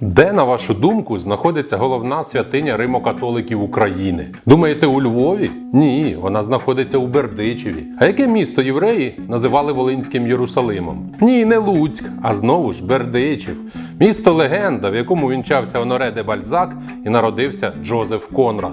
Де, на вашу думку, знаходиться головна святиня Римо-католиків України? Думаєте, у Львові? Ні, вона знаходиться у Бердичеві. А яке місто євреї називали Волинським Єрусалимом? Ні, не Луцьк, а знову ж Бердичів. Місто легенда, в якому вінчався Оноре де Бальзак і народився Джозеф Конрад.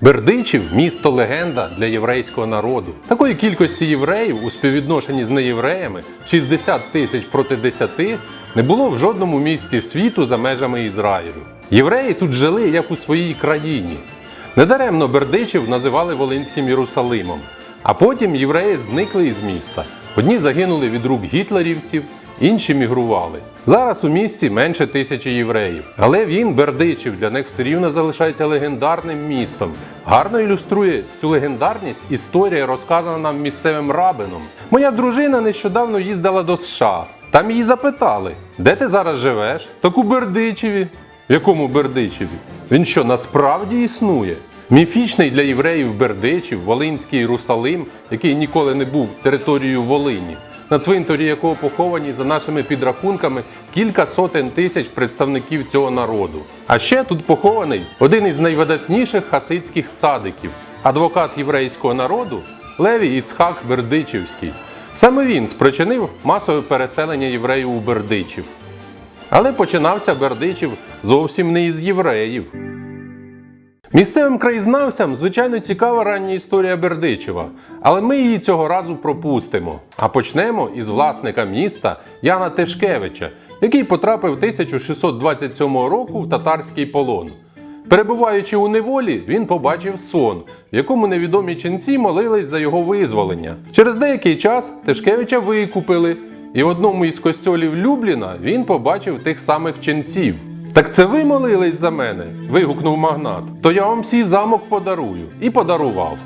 Бердичів місто легенда для єврейського народу. Такої кількості євреїв у співвідношенні з неєвреями 60 тисяч проти 10 не було в жодному місті світу за межами Ізраїлю. Євреї тут жили як у своїй країні. Недаремно Бердичів називали Волинським Єрусалимом. А потім євреї зникли із міста. Одні загинули від рук гітлерівців, інші мігрували. Зараз у місті менше тисячі євреїв, але він, Бердичів, для них все рівно залишається легендарним містом. Гарно ілюструє цю легендарність історія, розказана нам місцевим рабином. Моя дружина нещодавно їздила до США. Там її запитали, де ти зараз живеш? Так у Бердичеві. В якому Бердичеві? Він що, насправді існує? Міфічний для євреїв Бердичів, Волинський Єрусалим, який ніколи не був територією Волині, на цвинтарі якого поховані за нашими підрахунками кілька сотень тисяч представників цього народу. А ще тут похований один із найвидатніших хасидських цадиків, адвокат єврейського народу Леві Іцхак Бердичівський. Саме він спричинив масове переселення євреїв у Бердичів. Але починався Бердичів зовсім не із євреїв. Місцевим краєзнавцям, звичайно, цікава рання історія Бердичева, але ми її цього разу пропустимо. А почнемо із власника міста Яна Тишкевича, який потрапив 1627 року в татарський полон. Перебуваючи у неволі, він побачив сон, в якому невідомі ченці молились за його визволення. Через деякий час Тишкевича викупили, і в одному із костьолів Любліна він побачив тих самих ченців. Так це ви молились за мене? вигукнув магнат. То я вам свій замок подарую. І подарував.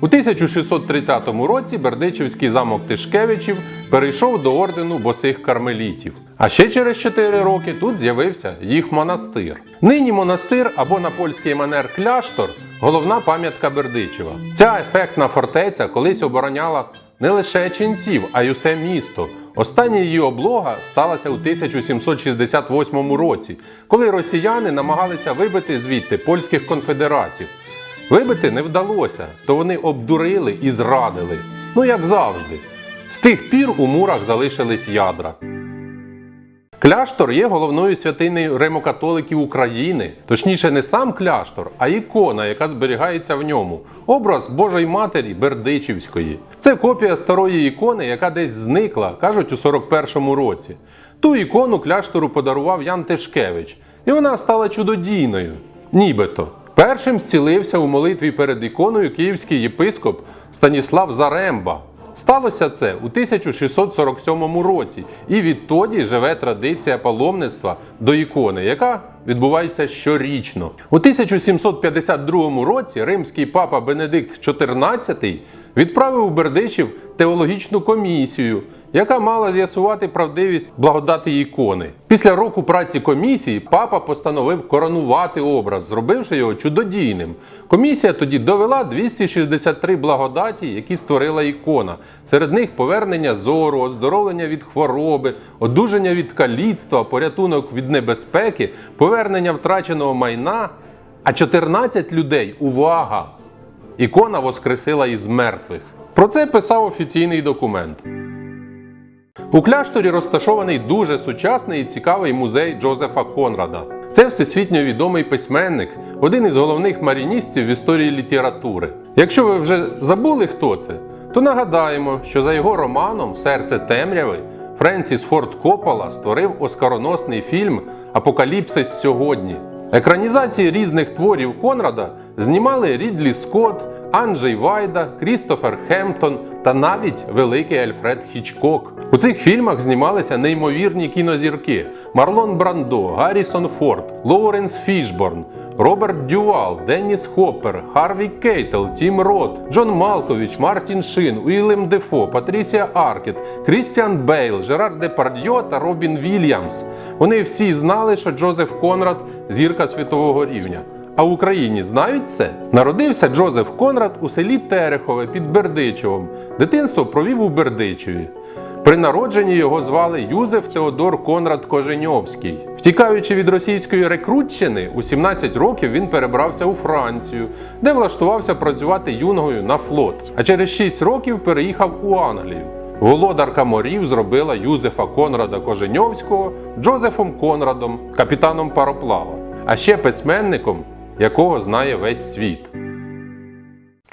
У 1630 році Бердичівський замок Тишкевичів перейшов до ордену босих кармелітів. А ще через 4 роки тут з'явився їх монастир. Нині монастир або на польський манер кляштор головна пам'ятка Бердичева. Ця ефектна фортеця колись обороняла не лише ченців, а й усе місто. Остання її облога сталася у 1768 році, коли росіяни намагалися вибити звідти польських конфедератів. Вибити не вдалося, то вони обдурили і зрадили. Ну як завжди. З тих пір у мурах залишились ядра. Кляштор є головною святинею римокатоликів України, точніше, не сам кляштор, а ікона, яка зберігається в ньому. Образ Божої Матері Бердичівської. Це копія старої ікони, яка десь зникла, кажуть, у 41-му році. Ту ікону кляштору подарував Ян Тишкевич, і вона стала чудодійною, нібито. Першим зцілився у молитві перед іконою київський єпископ Станіслав Заремба. Сталося це у 1647 році, і відтоді живе традиція паломництва до ікони, яка відбувається щорічно. У 1752 році римський папа Бенедикт XIV відправив у Бердичів теологічну комісію, яка мала з'ясувати правдивість благодати ікони. Після року праці комісії папа постановив коронувати образ, зробивши його чудодійним. Комісія тоді довела 263 благодаті, які створила ікона. Серед них повернення зору, оздоровлення від хвороби, одужання від каліцтва, порятунок від небезпеки, повернення втраченого майна. А 14 людей увага! Ікона воскресила із мертвих. Про це писав офіційний документ. У кляшторі розташований дуже сучасний і цікавий музей Джозефа Конрада. Це всесвітньо відомий письменник, один із головних маріністів в історії літератури. Якщо ви вже забули, хто це, то нагадаємо, що за його романом Серце темряви Френсіс Форд Коппола створив оскароносний фільм Апокаліпсис сьогодні. Екранізації різних творів Конрада знімали Рідлі Скотт, Анджей Вайда, Крістофер Хемптон та навіть великий Альфред Хічкок. У цих фільмах знімалися неймовірні кінозірки: Марлон Брандо, Гаррісон Форд, Лоуренс Фішборн. Роберт Дювал, Денніс Хоппер, Харві Кейтл, Тім Рот, Джон Малкович, Мартін Шин, Уілем Дефо, Патрісія Аркет, Крістіан Бейл, Жерар Депардьо та Робін Вільямс. Вони всі знали, що Джозеф Конрад зірка світового рівня. А в Україні знають це? Народився Джозеф Конрад у селі Терехове під Бердичевом. Дитинство провів у Бердичеві. При народженні його звали Юзеф Теодор Конрад Коженьовський. Втікаючи від російської рекрутчини, у 17 років він перебрався у Францію, де влаштувався працювати юнгою на флот. А через 6 років переїхав у Англію. Володарка морів зробила Юзефа Конрада Коженьовського Джозефом Конрадом, капітаном пароплава, а ще письменником, якого знає весь світ.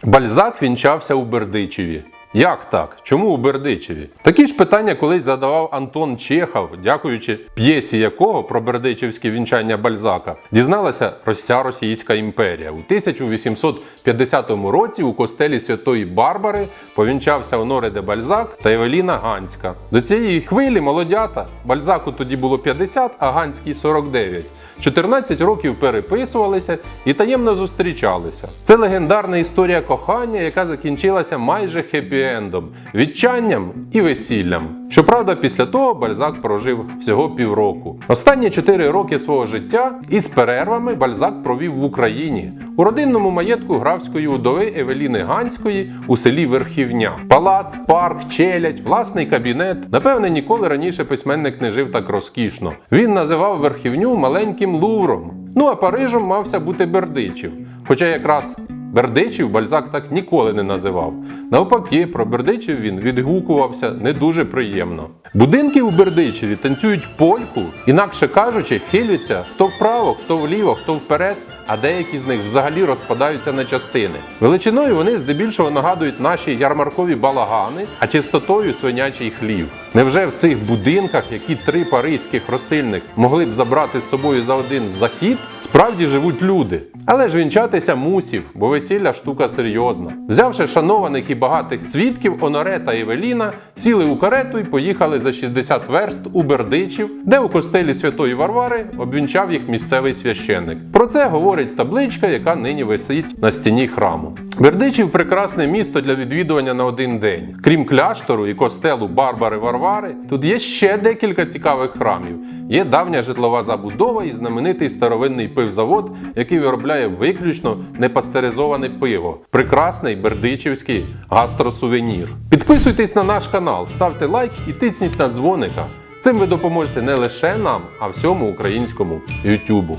Бальзак вінчався у Бердичеві. Як так? Чому у Бердичеві? Такі ж питання колись задавав Антон Чехов, дякуючи п'єсі якого про бердичевське вінчання Бальзака дізналася вся Російська імперія. У 1850 році у костелі Святої Барбари повінчався Оноре де Бальзак та Евеліна Ганська. До цієї хвилі молодята Бальзаку тоді було 50, а Ганській 49. 14 років переписувалися і таємно зустрічалися. Це легендарна історія кохання, яка закінчилася майже хеппі-ендом, відчанням і весіллям. Щоправда, після того Бальзак прожив всього півроку. Останні 4 роки свого життя із перервами Бальзак провів в Україні у родинному маєтку графської удови Евеліни Ганської у селі Верхівня. Палац, парк, челядь, власний кабінет. Напевне, ніколи раніше письменник не жив так розкішно. Він називав верхівню маленьким Лувром. Ну а Парижем мався бути Бердичів. Хоча якраз Бердичів Бальзак так ніколи не називав. Навпаки, про Бердичів він відгукувався не дуже приємно. Будинки у Бердичеві танцюють польку, інакше кажучи, хиляться хто вправо, хто вліво, хто вперед, а деякі з них взагалі розпадаються на частини. Величиною вони здебільшого нагадують наші ярмаркові балагани, а чистотою свинячий хлів. Невже в цих будинках, які три паризьких розсильних могли б забрати з собою за один захід, справді живуть люди? Але ж вінчатися мусів, бо весілля штука серйозна. Взявши шанованих і багатих свідків, Оноре та Евеліна сіли у карету і поїхали за 60 верст у Бердичів, де у костелі Святої Варвари обвінчав їх місцевий священник. Про це говорить табличка, яка нині висить на стіні храму. Бердичів прекрасне місто для відвідування на один день. Крім кляштору і костелу Барбари Варвари, тут є ще декілька цікавих храмів. Є давня житлова забудова і знаменитий старовинний пивзавод, який виробляє виключно непастеризоване пиво. Прекрасний бердичівський гастросувенір. Підписуйтесь на наш канал, ставте лайк і тисніть на дзвоника. Цим ви допоможете не лише нам, а всьому українському Ютубу.